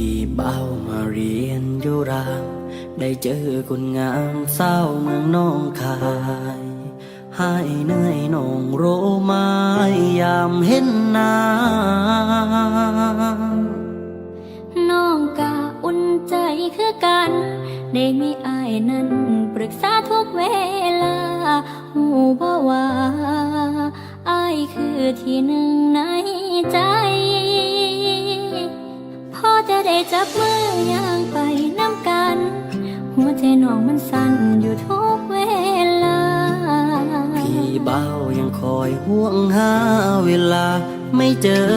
พี่เบ้ามาเรียนอยู่รามได้เจอคนงามเศร้าเมืองน้องคายใหายเหนื่อยน้องโรม้ยามเห็นหน้าน้องกะอุ่นใจคือกัน ได้มีอายนั้นปรึกษาทุกเวลาหูบ่ว่าอายคือที่หนึ่ง จับมือย่างไปน้ำกัน หัวใจน้องมันสั่นอยู่ทุกเวลา พี่เบ้ายังคอยห่วงหาเวลาไม่เจอ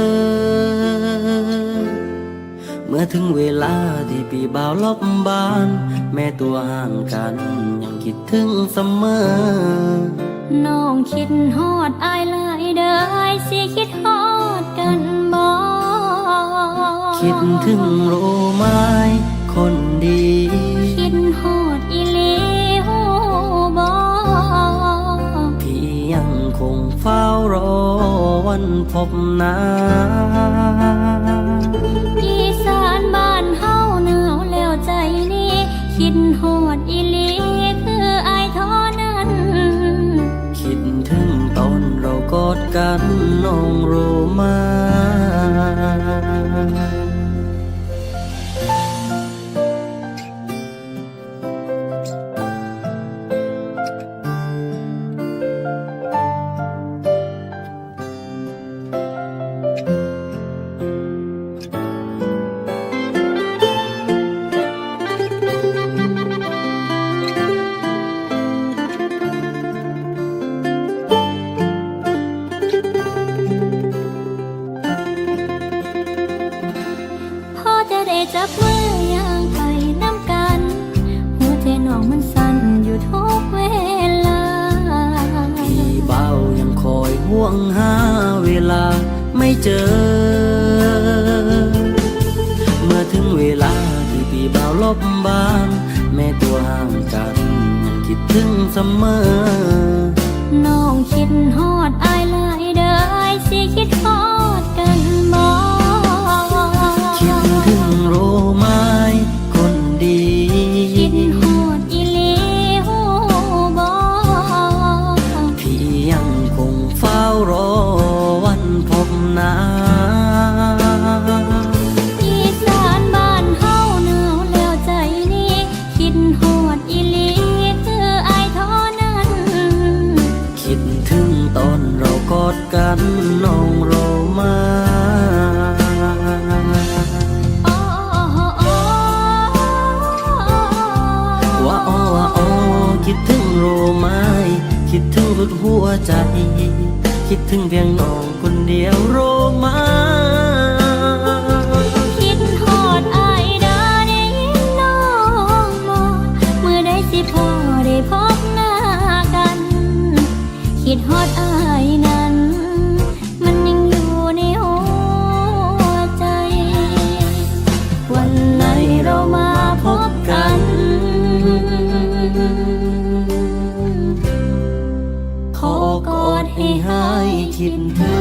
เมื่อถึงเวลาที่พี่เบ้าลบบ้าน แม่ตัวห่างกัน ยังคิดถึงเสมอ น้องคิดฮอดอายหลายเด้ออายสิคิดฮอด คิดถึงรู้ไหมคนดี คิดฮอดอีหลีฮู้บ่พี่ยังคงเฝ้ารอวันพบหน้าอีสานบ้านเฮาหนาวแล้วใจนี้ คิดฮอดอีหลีคืออายท่านั้น คิดถึงตอนเรากอดกันน้องรู้ไหม มันสั่นอยู่ทุกเวลา พี่เบายังคอยห่วงหาเวลาไม่เจอ เมื่อถึงเวลาที่พี่เบาลบบ้านแม่ตัวห่างกันยังคิดถึงเสมอ น้องคิดฮอดอายหลายเด้ออายสิคิดฮอด กันน้องโรมาว่าอ้อว่าอ้อคิดถึงโรมาคิดถึงรุดหัวใจ คิดถึงเพียงน้องคนเดียวโร ให้คิดถึง